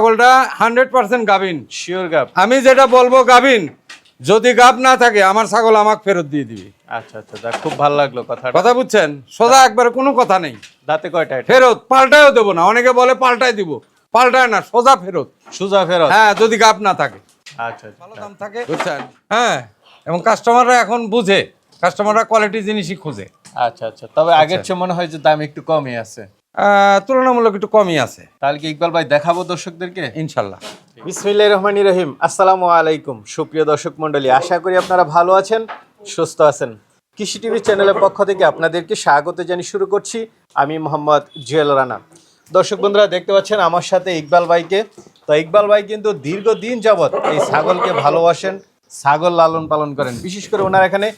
ছাগলটা hundred percent গাভিন। Sure গাব আমি যেটা বলব গাভিন যদি গাভ না থাকে আমার ছাগল আমাকে ফেরত দিয়ে দিবি। আচ্ছা আচ্ছা যাক, খুব ভালো লাগল কথাটা। কথা বুঝছেন? সোজা একবার কোনো কথা নেই। দাঁতে কয়টা ফেরত পাল্টায়ও দেবো না। অনেকে বলে পাল্টাই দিব। পাল্টায় না সোজা ফেরত। সুজা ফেরত? হ্যাঁ যদি গাভ না থাকে। আচ্ছা ভালো আচ্ছা দাম থাকে। বুঝছেন হ্যাঁ এবং কাস্টমাররা এখন বুঝে। কাস্টমাররা কোয়ালিটি জিনিসই খুঁজে। আচ্ছা আচ্ছা। তবে আগের চেয়ে মনে হয় যে দাম একটু কমই আছে। তুলনামূলক একটু কমই আছে। তাহলে কি ইকবাল ভাই দেখাবো দর্শকদেরকে? ইনশাল্লাহ। বিসমিল্লাহির রহমানির রহিম। আসসালামু আলাইকুম। সুপ্রিয় দর্শক মণ্ডলী আশা করি আপনারা ভালো আছেন সুস্থ আছেন। কৃষি টিভি চ্যানেলের পক্ষ থেকে আপনাদেরকে স্বাগত জানিয়ে শুরু করছি। আমি মোহাম্মদ জুয়েল রানা। দর্শক বন্ধুরা দেখতে পাচ্ছেন আমার সাথে ইকবাল ভাইকে। তো ইকবাল ভাই কিন্তু দীর্ঘদিন যাবৎ এই ছাগলকে ভালোবাসেন ছাগল লালন পালন করেন। বিশেষ করে ওনার এখানে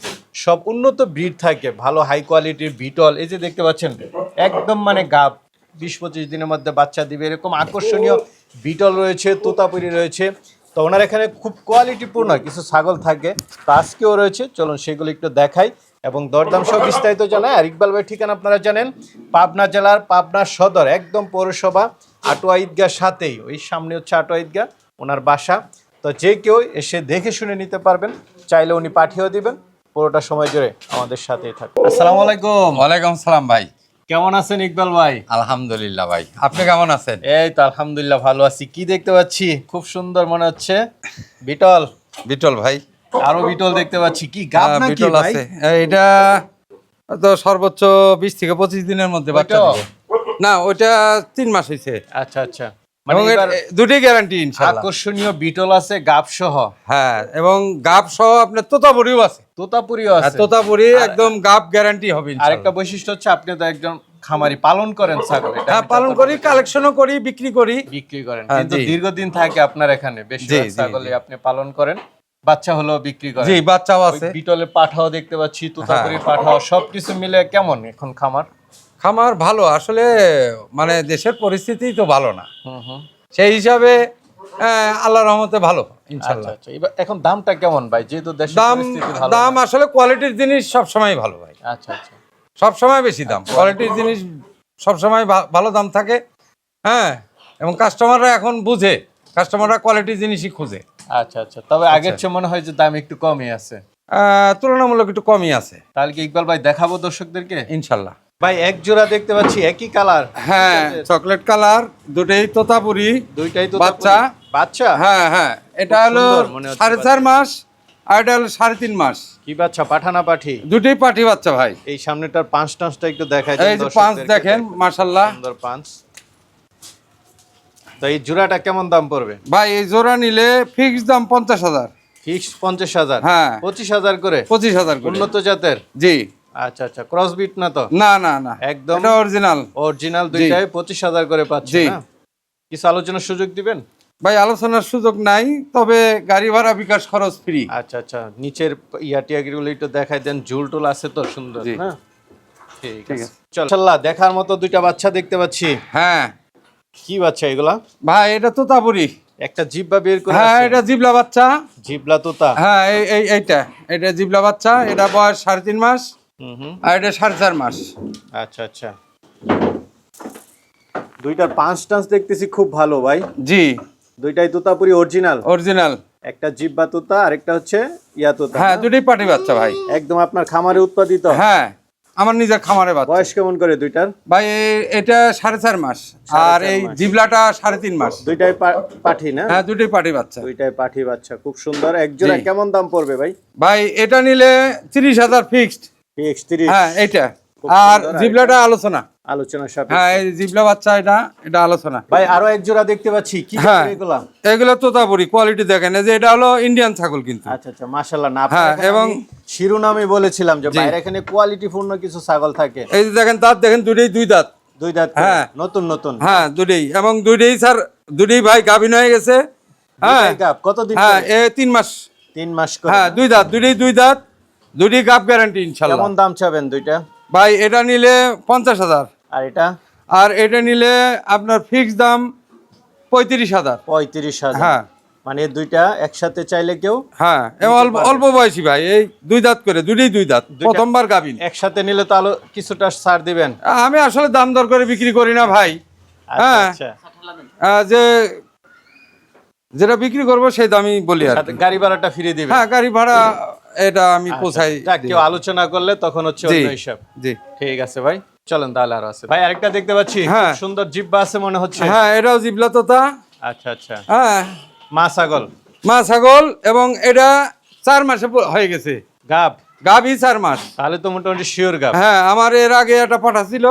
সব উন্নত ব্রিড থাকে। ভালো হাই কোয়ালিটির বিটল এই যে দেখতে পাচ্ছেন একদম মানে গাব। বিশ পঁচিশ দিনের মধ্যে বাচ্চা দিবে এরকম আকর্ষণীয় বিটল রয়েছে তোতাপুরি রয়েছে। তো ওনার এখানে খুব কোয়ালিটিপূর্ণ কিছু ছাগল থাকে তো আজকেও রয়েছে। চলুন সেগুলো একটু দেখাই এবং দরদাম সহ বিস্তারিত জানায় আর ইকবাল ভাই ঠিকানা আপনারা জানেন পাবনা জেলার পাবনা সদর একদম পৌরসভা আটোয়া ঈদগার সাথেই। ওই সামনে হচ্ছে আটোয়া ঈদগাহ ওনার বাসা। তো যে কেউ এসে দেখে শুনে নিতে পারবেন চাইলে উনি পাঠিয়েও দিবেন। পুরোটা সময় জুড়ে আমাদের সাথেই থাকবেন আসসালামু আলাইকুম। ওয়ালাইকুম সালাম ভাই। কেমন আছেন ইকবাল ভাই? আলহামদুলিল্লাহ ভাই। আপনি কেমন আছেন? এই তো আলহামদুলিল্লাহ ভালো আছি। কি দেখতে পাচ্ছি? খুব সুন্দর মনে হচ্ছে। বিটল। বিটল ভাই। আরও বিটল দেখতে পাচ্ছি। কি গাব হ্যাঁ, নাকি বিটল আছে। এটা তো সর্বোচ্চ বিশ থেকে পঁচিশ দিনের মধ্যে বাচ্চা না ওইটা তিন মাস হয়েছে আচ্ছা আচ্ছা। মানে দুটোই গ্যারান্টি আকর্ষণীয় বিটল আছে গাব সহ হ্যাঁ এবং গাব সহ আপনার তোতাপুরিও আছে। তোতাপুরিও আছে। তোতাপুরি একদম গাব গ্যারান্টি হবে আরেকটা বৈশিষ্ট্য হচ্ছে আপনি তো একজন খামারি পালন করেন ছাগল হ্যাঁ পালন করি। কালেকশনও করি বিক্রি করি। বিক্রি করেন। হ্যাঁ, কিন্তু দীর্ঘদিন থাকে আপনার এখানে বেশি ছাগলে। আপনি পালন করেন। বাচ্চা হলেও বিক্রি করেন। জি বাচ্চাও আছে। বিটলের পাঠাও দেখতে পাচ্ছি তোতাপুরি হ্যাঁ। পাঠাও সবকিছু মিলে কেমন এখন খামার? খামার ভালো আসলে মানে দেশের পরিস্থিতি তো ভালো না। সেই হিসাবে আল্লাহ রহমতে ভালো আচ্ছা ইনশাল্লাহ আচ্ছা। এবার এখন দামটা কেমন ভাই? যেহেতু দাম দাম আসলে কোয়ালিটির জিনিস সব সময় ভালো ভাই। আচ্ছা আচ্ছা। সব সময় বেশি দাম। কোয়ালিটির জিনিস সব সময় ভালো দাম থাকে হ্যাঁ? এবং কাস্টমাররা এখন বুঝে কাস্টমাররা কোয়ালিটি জিনিসই খুঁজে। আচ্ছা আচ্ছা। তবে আগের চেয়ে মনে হয় যে দাম একটু কমই আছে। তুলনামূলক একটু কমই আছে। তাহলে কি ইকবাল ভাই দেখাবো দর্শকদেরকে? ইনশাল্লাহ ভাই এক জোড়া দেখতে পাচ্ছি একই কালার। হ্যাঁ চকলেট কালার দুটোই তোতাপুরি দুইটাই তো বাচ্চা? বাচ্চা? হ্যাঁ হ্যাঁ এটা হলো সাড়ে চার মাস আর এটা হলো সাড়ে তিন মাস। কি বাচ্চা পাঠানা পাঠি দুটোই পাঠি বাচ্চা ভাই। এই সামনেটার পাঁচ টাঁচটা একটু দেখাই এই যে পাঁচ দেখেন মার্শাল্লাহ সুন্দর পাঁচ। তো এই জোড়াটা কেমন দাম পড়বে? ভাই এই জোড়া নিলে ফিক্স দাম পঞ্চাশ হাজার। ফিক্স পঞ্চাশ হাজার। হ্যাঁ। পঁচিশ হাজার করে? পঁচিশ হাজার করে। উন্নত জাতের? জি। আচ্ছা আচ্ছা ক্রস বিট না তো? না না না। একদম এটা অরিজিনাল অরিজিনাল দুইটাই পঁচিশ হাজার করে পাচ্ছি কিছু আলোচনার সুযোগ দিবেন? ভাই আলোচনার সুযোগ নাই তবে গাড়ি ভাড়া বিকাশ খরচ ফ্রি আচ্ছা আচ্ছা নিচের ইয়াটিয়াগুলো একটু দেখাই দেন ঝুল টুল আছে তো সুন্দর। না? ঠিক আছে। চল দেখার মতো দুইটা বাচ্চা দেখতে পাচ্ছি। হ্যাঁ। কি বাচ্চা এগুলা? ভাই এটা তোতাপুরি। একটা জিব্বা বের করে হ্যাঁ এটা জিবলা বাচ্চা। জিবলা তোতা। হ্যাঁ এই এই এইটা। এটা জিবলা বাচ্চা এটা বয়স সাড়ে তিন মাস। আর এটা সাড়ে চার মাস। আচ্ছা আচ্ছা। দুইটার পাঁচ টান্স দেখতেছি খুব ভালো ভাই। জি। দুইটাই তোতাপুরি অরিজিনাল। অরিজিনাল। একটা জিব্বা তোতা আর একটা হচ্ছে ইয়া তোতা। হ্যাঁ দুটোই পাটি বাচ্চা ভাই। একদম আপনার খামারে উৎপাদিত। হ্যাঁ আমার নিজের খামারে বাচ্চা। বয়স কেমন করে দুইটার? ভাই এটা সাড়ে চার মাস। আর এই জিবলাটা সাড়ে তিন মাস। দুইটাই পাঠি না? হ্যাঁ দুটোই পাটি বাচ্চা। দুইটাই পাঠি বাচ্চা খুব সুন্দর। এক জোড়া জি। কেমন দাম পড়বে ভাই? ভাই এটা নিলে তিরিশ হাজার ফিক্সড হ্যাঁ এইটা। আর জিবলাটা আলোচনা। আলোচনা সাপেক্ষে। হ্যাঁ এই জিবলা বাচ্চা এটা এটা আলোচনা। ভাই আরও এক জোড়া দেখতে পাচ্ছি। কি হ্যাঁ। এগুলো? তোতাপুরি কোয়ালিটি দেখেন। এই যে এটা হলো ইন্ডিয়ান ছাগল কিন্তু। আচ্ছা আচ্ছা মাশাআল্লাহ। না হ্যাঁ, এবং- এবং শিরোনামে বলেছিলাম যে। বাইরে এখানে কোয়ালিটি পূর্ণ কিছু ছাগল থাকে। এই যে দেখেন দাঁত দেখেন দুটোই দুই দাঁত। দুই দাঁত হ্যাঁ। নতুন নতুন। হ্যাঁ দুটোই এবং দুটোই স্যার দুটোই ভাই গাভিন হয়ে গেছে। হ্যাঁ। কতদিন হ্যাঁ এ তিন মাস। তিন মাস হ্যাঁ দুই দাঁত দুটোই দুই দাঁত। দুটোই গাপ গ্যারান্টি ইনশাল্লাহ। কেমন দাম চাবেন দুইটা? ভাই এটা নিলে পঞ্চাশ হাজার। আর এটা? আর এটা নিলে আপনার ফিক্স দাম পঁয়ত্রিশ হাজার। পঁয়ত্রিশ হাজার। হ্যাঁ। মানে দুইটা একসাথে চাইলে কেউ হ্যাঁ অল্প বয়সী ভাই এই দুই দাঁত করে দুটোই দুই দাঁত প্রথমবার গাভিন। একসাথে নিলে তো আলো কিছুটা ছাড় দিবেন। আমি আসলে দাম দর করে বিক্রি করি না ভাই। আচ্ছা, হ্যাঁ। আচ্ছা। যে যেটা বিক্রি করব সেই দামই বলি আর গাড়ি ভাড়াটা ফিরিয়ে দিবেন। হ্যাঁ গাড়ি ভাড়া এটা আমি পোষাই আচ্ছা, কেউ আলোচনা করলে তখন হচ্ছে অন্য হিসাব জি। ঠিক আছে ভাই চলেন তাহলে আরও আছে। ভাই আরেকটা দেখতে পাচ্ছি হ্যাঁ। সুন্দর জিব্বা আছে মনে হচ্ছে। হ্যাঁ এটাও জিবলা তোতা আচ্ছা আচ্ছা। হ্যাঁ। মা ছাগল। মা ছাগল এবং এটা চার মাসে হয়ে গেছে। গাব। গাভী চার মাস। তাহলে তো মোটামুটি শিওর গাব। হ্যাঁ আমার এর আগে একটা পাঠা ছিল।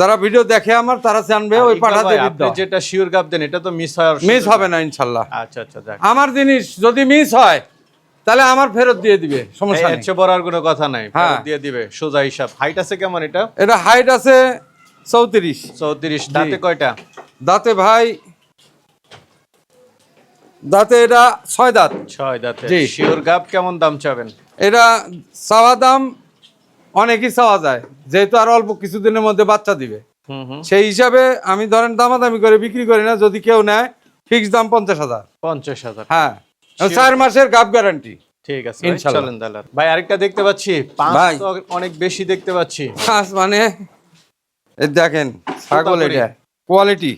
যারা ভিডিও দেখে আমার তারা জানবে ওই পাঠাতে যেটা শিওর গাব দেন এটা তো মিস হওয়ার মিস হবে না ইনশাল্লাহ। আচ্ছা আচ্ছা আমার জিনিস যদি মিস হয় তাহলে আমার ফেরত দিয়ে দিবে সমস্যা নেই। চেয়ে বড় আর কোনো কথা নাই হ্যাঁ। ফেরত দিয়ে দিবে সোজা হিসাব। হাইট আছে কেমন এটা? এটা হাইট আছে চৌত্রিশ। চৌত্রিশ দাঁতে কয়টা? দাঁতে ভাই দাঁতে এটা ছয় দাঁত। ছয় দাঁতে। জি। শিওর গাব কেমন দাম চাবেন? এটা চাওয়া দাম অনেকই চাওয়া যায় যেহেতু আর অল্প কিছুদিনের মধ্যে বাচ্চা দিবে। সেই হিসাবে আমি ধরেন দামাদামি করে বিক্রি করি না যদি কেউ নেয় ফিক্স দাম পঞ্চাশ হাজার। পঞ্চাশ হাজার। হ্যাঁ। চার মাসের গাপ গ্যারান্টি ঠিক আছে। চলেন ভাই আরেকটা দেখতে পাচ্ছি। পাঁচ অনেক বেশি দেখতে পাচ্ছি। মাছ মানে? দেখেন ছাগল এটা। কোয়ালিটি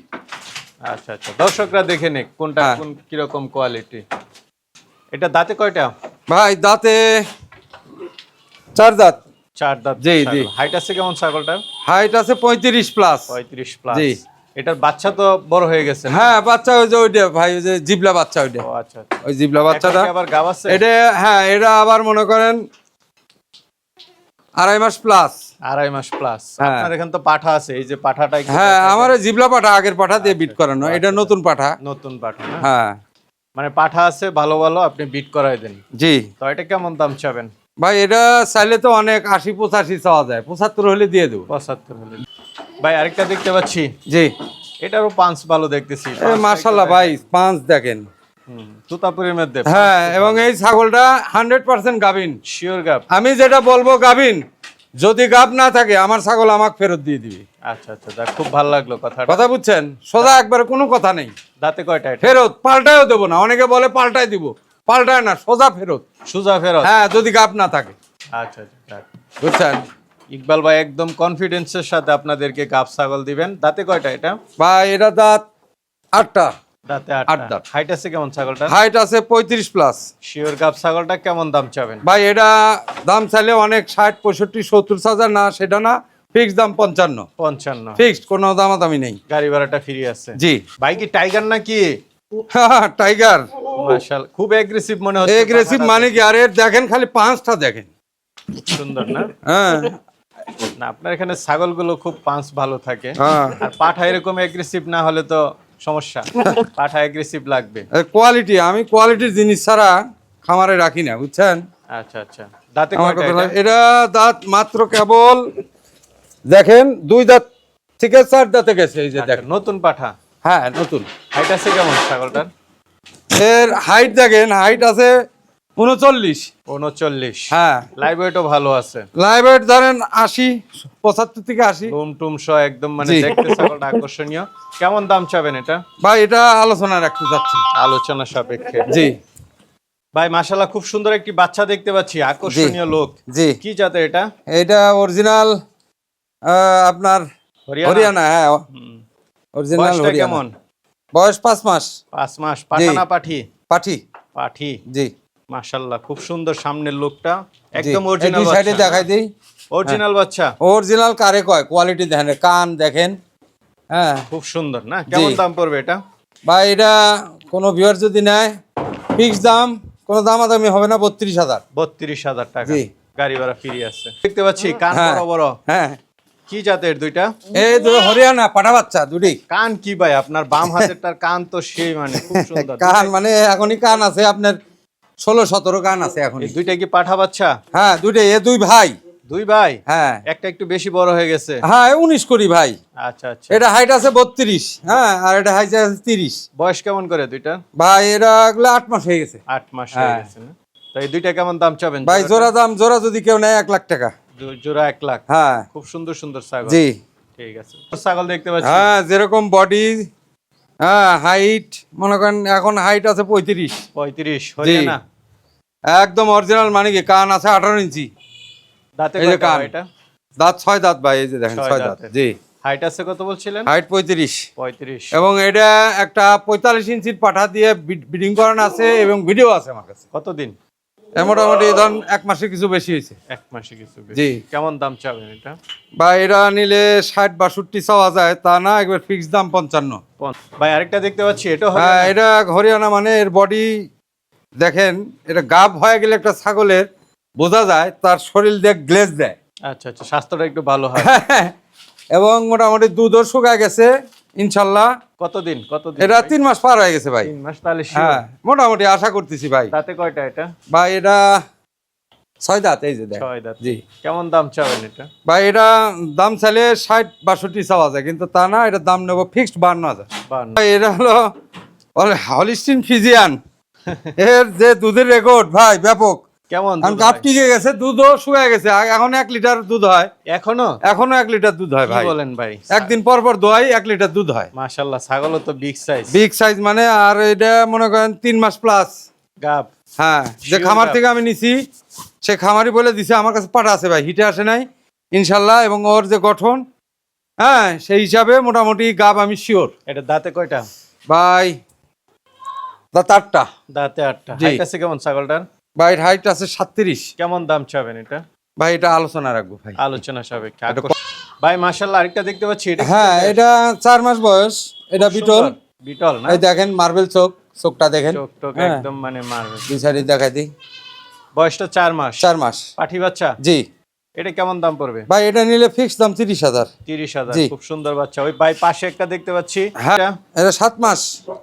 আচ্ছা আচ্ছা। দর্শকরা দেখে নে কোনটা হ্যাঁ। কোন কীরকম কোয়ালিটি এটা দাঁতে কয়টা? ভাই দাঁতে চার দাঁত। চার দাঁত জি, জি। হাইট আছে কেমন ছাগলটা হাইট আছে পঁয়ত্রিশ প্লাস পঁয়ত্রিশ প্লাস জি। এটার বাচ্চা তো বড় হয়ে গেছে হ্যাঁ বাচ্চা ওই যে ওইটা ভাই ওই যে জিবলা বাচ্চা ওইটা। আচ্ছা আচ্ছা। ওই জিবলা বাচ্চাটা। আবার গাব আছে এটা হ্যাঁ এটা আবার মনে করেন আড়াই মাস প্লাস আড়াই মাস প্লাস হ্যাঁ। আপনার এখানে তো পাঠা আছে এই যে পাঠাটা হ্যাঁ আমার জিবলা পাঠা আগের পাঠা দিয়ে বিট করানো এটা নতুন পাঠা। নতুন পাঠা হ্যাঁ। মানে পাঠা আছে ভালো ভালো আপনি বিট করাই দেন। জি। তো এটা কেমন দাম চাবেন? ভাই এটা চাইলে তো অনেক আশি পঁচাশি চাওয়া যায়। পঁচাত্তর হলে দিয়ে দেবো। পঁচাত্তর হলে। ভাই আরেকটা দেখতে পাচ্ছি। জি। এটারও পাঁচ ভালো দেখতেছি। মার্শাল্লাহ ভাই পাঁচ দেখেন। তুতাপুরের মধ্যে। হ্যাঁ এবং এই ছাগলটা হান্ড্রেড পার্সেন্ট গাভিন। শিওর গাব আমি যেটা বলব গাভিন। যদি গাব না থাকে আমার ছাগল আমাকে ফেরত দিয়ে দিবে। আচ্ছা আচ্ছা খুব ভালো লাগল কথাটা। কথা বুঝছেন? সোজা একবারে কোনো কথা নেই। দাঁতে কয়টা ফেরত পাল্টায়ও দেবো না। অনেকে বলে পাল্টাই দিব। পাল্টায় না সোজা ফেরত। সুজা ফেরত? হ্যাঁ যদি গাব না থাকে। আচ্ছা আচ্ছা। বুঝছেন? ইকবাল ভাই একদম কনফিডেন্সের সাথে আপনাদেরকে গাব ছাগল দিবেন। দাঁতে কয়টা এটা? বা এটা দাঁত আটটা। দাঁতে আট আট হাইট আছে কেমন ছাগলটা হাইট আছে পঁয়ত্রিশ প্লাস শিওর গাব ছাগলটা কেমন দাম চাবেন? ভাই এটা দাম চাইলে অনেক ষাট পঁয়ষট্টি সত্তর হাজার না সেটা না ফিক্সড দাম পঞ্চান্ন। পঞ্চান্ন। ফিক্সড কোনো দামাদামি নেই। গাড়ি ভাড়াটা ফ্রি আছে। জি। ভাই কি টাইগার নাকি? টাইগার মাশাল খুব এগ্রেসিভ মনে হচ্ছে। এগ্রেসিভ মানে কি? আর দেখেন খালি পাঁচটা দেখেন। সুন্দর না? হ্যাঁ। না আপনার এখানে ছাগলগুলো খুব পাঁচ ভালো থাকে। হ্যাঁ। আর পাঠা এরকম এগ্রেসিভ না হলে তো সমস্যা। পাঠা এগ্রেসিভ লাগবে। কোয়ালিটি আমি কোয়ালিটির জিনিস ছাড়া খামারে রাখি না বুঝছেন? আচ্ছা আচ্ছা। দাঁতে? এটা? দাঁত মাত্র কেবল দেখেন দুই দাঁত থেকে চার দাঁতে গেছে এই যে আচ্ছা, দেখেন। নতুন পাঠা? হ্যাঁ নতুন। হাইট আছে কেমন ছাগলটার? এর হাইট দেখেন হাইট আছে উনচল্লিশ। উনচল্লিশ। হ্যাঁ। লাইভ ওয়েটও ভালো আছে। লাইভ ওয়েট ধরেন আশি পঁচাত্তর থেকে আশি। টুম টুম সহ একদম মানে দেখতে আকর্ষণীয়। কেমন দাম চাবেন এটা? ভাই এটা আলোচনা রাখতে চাচ্ছি আলোচনা সাপেক্ষে। জি। ভাই মাশাল্লাহ খুব সুন্দর একটি বাচ্চা দেখতে পাচ্ছি আকর্ষণীয় লোক। জি। কি জাতে এটা? এটা অরিজিনাল আপনার হরিয়ানা? হ্যাঁ। অরিজিনাল হরিয়ানা। কেমন? বয়স পাঁচ মাস। পাঁচ মাস। পাঠানা পাঠি? পাঠি। পাঠি। জি। মাশাল্লাহ খুব সুন্দর সামনের লোকটা। একদম অরিজিনাল সাইডে দেখাই দিই। অরিজিনাল বাচ্চা। অরিজিনাল কারে কয়? কোয়ালিটি দেখেন কান দেখেন। হ্যাঁ। খুব সুন্দর না? কেমন দাম পড়বে এটা? বা এটা কোনো ভিউয়ার যদি নেয় ফিক্স দাম কোনো দামাদামি হবে না বত্রিশ হাজার। বত্রিশ হাজার টাকা। গাড়ি ভাড়া ফ্রি আছে। দেখতে পাচ্ছি কান হ্যাঁ। বড় বড়। হ্যাঁ। কি জাতের দুইটা? এই দুই হরিয়ানা পাঠা বাচ্চা দুটি। কান কি ভাই? আপনার বাম হাতেরটার কান তো সেই মানে খুব সুন্দর। কান মানে এখনই কান আছে আপনার ষোলো সতেরো কান আছে এখন দুইটা কি পাঠা বাচ্চা? হ্যাঁ দুইটা এ দুই ভাই। দুই ভাই? হ্যাঁ। একটা একটু বেশি বড় হয়ে গেছে। হ্যাঁ উনিশ করি ভাই। আচ্ছা আচ্ছা। এটা হাইট আছে বত্রিশ হ্যাঁ আর এটা হাইট আছে তিরিশ। বয়স কেমন করে দুইটা? ভাই এটা আট মাস হয়ে গেছে। আট মাস হয়ে হ্যাঁ। গেছে না? তো দুইটা কেমন দাম চাবেন? ভাই? জোড়া দাম জোড়া যদি কেউ নেয় এক লাখ টাকা। জোড়া এক লাখ? হ্যাঁ। খুব সুন্দর সুন্দর ছাগল। জি। ঠিক আছে। ছাগল দেখতে পাচ্ছি। হ্যাঁ যেরকম বডি হ্যাঁ হাইট মনে করেন এখন হাইট আছে পঁয়ত্রিশ। পঁয়ত্রিশ হরিয়ানা একদম অরিজিনাল মানে কি কান আছে আঠারো ইঞ্চি। দাঁতে এই যে কান। এটা? দাঁত ছয় দাঁত ভাই এই যে দেখেন ছয় দাঁত জি। হাইট আছে কত বলছিলেন? হাইট পঁয়ত্রিশ। পঁয়ত্রিশ। এবং এটা একটা পঁয়তাল্লিশ ইঞ্চির পাঠা দিয়ে বিডিং করানো আছে এবং ভিডিও আছে আমার কাছে। কতদিন? মোটামুটি ধরুন এক মাসে কিছু বেশি হয়েছে। এক মাসে কিছু জি। কেমন দাম চাবেন এটা? বা এরা নিলে ষাট বাষট্টি চাওয়া যায় তা না একবার ফিক্স দাম পঞ্চান্ন। ভাই আরেকটা দেখতে পাচ্ছি এটা হ্যাঁ এটা হরিয়ানা মানে এর বডি দেখেন এটা গাব হয়ে গেলে একটা ছাগলের বোঝা যায় তার শরীর দেখ গ্লেজ দেয়। আচ্ছা আচ্ছা স্বাস্থ্যটা একটু ভালো হয়। এবং মোটামুটি দুধও শুকায় গেছে ইনশাল্লাহ। কতদিন? কতদিন? এটা তিন মাস পার হয়ে গেছে ভাই। তিন মাস তাহলে হ্যাঁ মোটামুটি আশা করতেছি ভাই। দাঁতে কয়টা এটা? ভাই এটা ছয় দাঁত এই যে দেখ। ছয় দাঁত। জি। কেমন দাম চাবেন এটা? ভাই এটা দাম চাইলে ষাট বাষট্টি চাওয়া যায় কিন্তু তা না এটা দাম নেব ফিক্সড বান্ন হাজার। ভাই এটা হলো হলিস্টিন ফিজিয়ান। এর যে দুধের রেকর্ড ভাই ব্যাপক। কেমন গাপ টিকে গেছে দুধও শুয়ে গেছে। এখন এক লিটার দুধ হয়। এখনও? এখনও এক লিটার দুধ হয় ভাই। বলেন ভাই? একদিন পর পর দোয়াই এক লিটার দুধ হয়। মাশাল্লাহ ছাগলও তো বিগ সাইজ বিগ সাইজ মানে আর এটা মনে করেন তিন মাস প্লাস গাব হ্যাঁ যে খামার থেকে আমি নিছি সে খামারি বলে দিছে আমার কাছে পাটা আছে ভাই হিটে আসে নাই ইনশাল্লাহ এবং ওর যে গঠন হ্যাঁ সেই হিসাবে মোটামুটি গাব আমি শিওর এটা দাঁতে কয়টা? ভাই দা আটটা। দাঁতে আটটা। আছে কেমন ছাগলটার? ভাই হাইট আছে সাতত্রিশ। কেমন দাম চাবেন এটা? ভাই এটা আলোচনা রাখব ভাই। আলোচনা সাপেক্ষে। আকর্ষ- ভাই মাশাল্লাহ আরেকটা দেখতে পাচ্ছি এটা হ্যাঁ এটা চার মাস বয়স। এটা বিটল। বিটল না? এই দেখেন মার্বেল চোখ চোখটা দেখেন। চোখ হ্যাঁ। একদম মানে মার্বেল। দুই সাইডে দেখাই দিই। বয়সটা চার মাস। চার মাস। পাঠি বাচ্চা? জি। এটা কেমন দাম পড়বে? ভাই এটা নিলে ফিক্স দাম তিরিশ হাজার। তিরিশ হাজার খুব সুন্দর বাচ্চা। ওই ভাই পাশে একটা দেখতে পাচ্ছি। হ্যাঁ এটা? এটা সাত মাস।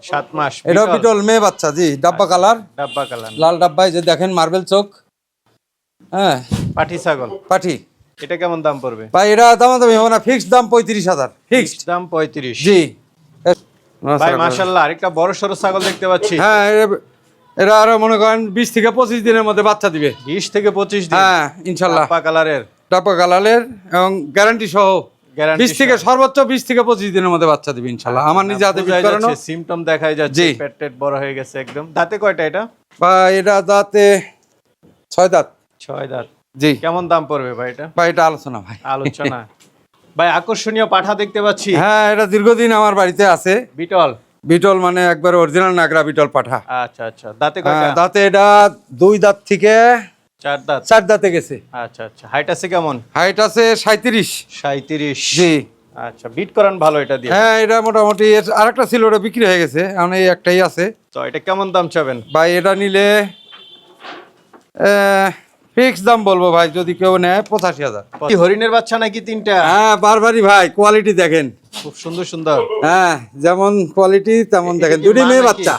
সাত মাস এটাও বিটল, মেয়ে বাচ্চা জি ডাব্বা কালার। ডাব্বা কালার। লাল ডাব্বায় যে দেখেন মার্বেল চোখ। হ্যাঁ। পাঠি ছাগল। পাঠি। এটা কেমন দাম পড়বে? ভাই এটা দাম দামি হবে না। ফিক্সড দাম পঁয়ত্রিশ হাজার। ফিক্সড দাম পঁয়ত্রিশ। জি। ভাই মাশাল্লাহ আরেকটা বড় সড়ো ছাগল দেখতে পাচ্ছি। হ্যাঁ এরা- এরা আরও মনে করেন বিশ থেকে পঁচিশ দিনের মধ্যে বাচ্চা দিবে। বিশ থেকে পঁচিশ দিন। হ্যাঁ ইনশাল্লাহ। ডাব্বা কালারের। ডাব্বা কালারের এবং গ্যারান্টি সহ বিশ থেকে সর্বোচ্চ বিশ থেকে পঁচিশ দিনের মধ্যে বাচ্চা দিবে ইনশাল্লাহ। আমার নিজে হাতে সিমটম দেখাই যাচ্ছে। পেট টেট বড় হয়ে গেছে একদম। দাঁতে কয়টা এটা? বা এটা দাঁতে ছয় দাঁত। ছয় দাঁত। জি। কেমন দাম পড়বে ভাই এটা? বা এটা আলোচনা ভাই। আলোচনা। ভাই আকর্ষণীয় পাঠা দেখতে পাচ্ছি। হ্যাঁ এটা দীর্ঘদিন আমার বাড়িতে আছে। বিটল। বিটল মানে একবার অরিজিনাল নাগরা বিটল পাঠা। আচ্ছা আচ্ছা। দাঁতে হ্যাঁ, দাঁতে এটা দুই দাঁত থেকে চার দাঁত? চার দাঁতে গেছে। আচ্ছা আচ্ছা। হাইট আছে কেমন? হাইট আছে সাঁত্রিশ সাঁত্রিশ জি। আচ্ছা বিট করান ভালো এটা দিয়ে। হ্যাঁ এটা মোটামুটি আরেকটা ছিল ওটা বিক্রি হয়ে গেছে। এখন এই একটাই আছে। তো এটা কেমন দাম চাবেন? ভাই এটা নিলে ফিক্স দাম বলব ভাই যদি কেউ নেয় পঁচাশি হাজার। কি হরিণের বাচ্চা নাকি তিনটা? হ্যাঁ বারবারই ভাই কোয়ালিটি দেখেন। খুব সুন্দর সুন্দর। হ্যাঁ যেমন কোয়ালিটি তেমন দেখেন। দুটি মেয়ে বাচ্চা।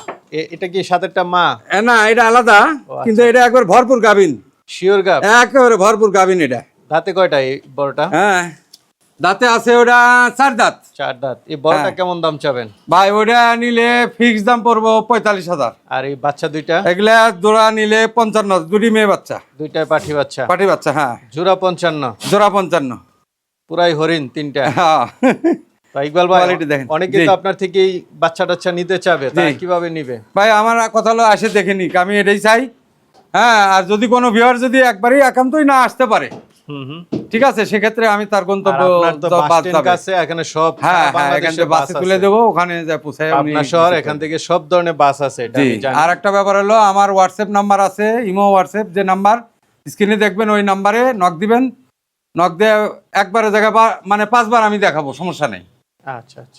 এটা কি সাতেরটা মা? না এটা আলাদা আচ্ছা। কিন্তু এটা একবার ভরপুর গাভিন। শিওর গাপ একেবারে ভরপুর গাবিন এটা। দাঁতে কয়টা এই বড়টা? হ্যাঁ। দাঁতে আছে ওটা চার দাঁত। চার দাঁত। এই বড়টা হ্যাঁ। কেমন দাম চাবেন? ভাই ওটা নিলে ফিক্স দাম পড়ব পঁয়তাল্লিশ হাজার। আর এই বাচ্চা দুইটা? এগুলা জোড়া নিলে পঞ্চান্ন দুটি মেয়ে বাচ্চা। দুইটাই পাঠি বাচ্চা? পাটি বাচ্চা হ্যাঁ। জোড়া পঞ্চান্ন? জোড়া পঞ্চান্ন। পুরাই হরিণ তিনটা। হ্যাঁ। তো ইকবাল ভাই দেখেন। অনেকে তো আপনার থেকেই বাচ্চা টাচ্চা নিতে চাবে জি। কীভাবে নিবে? ভাই আমার কথা হলো আসে দেখে নিক। আমি এটাই চাই হ্যাঁ। আর যদি কোনো ভিউয়ার যদি একবারই একান্তই না আসতে পারে ঠিক আছে সেক্ষেত্রে আমি তার গন্তব্য। কাছে এখানে সব হ্যাঁ হ্যাঁ এখান থেকে বাসে তুলে দেবো ওখানে পৌঁছায় উনি শহর এখান থেকে সব ধরনের বাস আছে আর একটা ব্যাপার হলো আমার হোয়াটসঅ্যাপ নাম্বার আছে ইমো হোয়াটসঅ্যাপ যে নাম্বার স্ক্রিনে দেখবেন ওই নাম্বারে নক দিবেন। নক দিয়ে একবারে জায়গা মানে পাঁচবার আমি দেখাবো সমস্যা নেই। আচ্ছা আচ্ছা।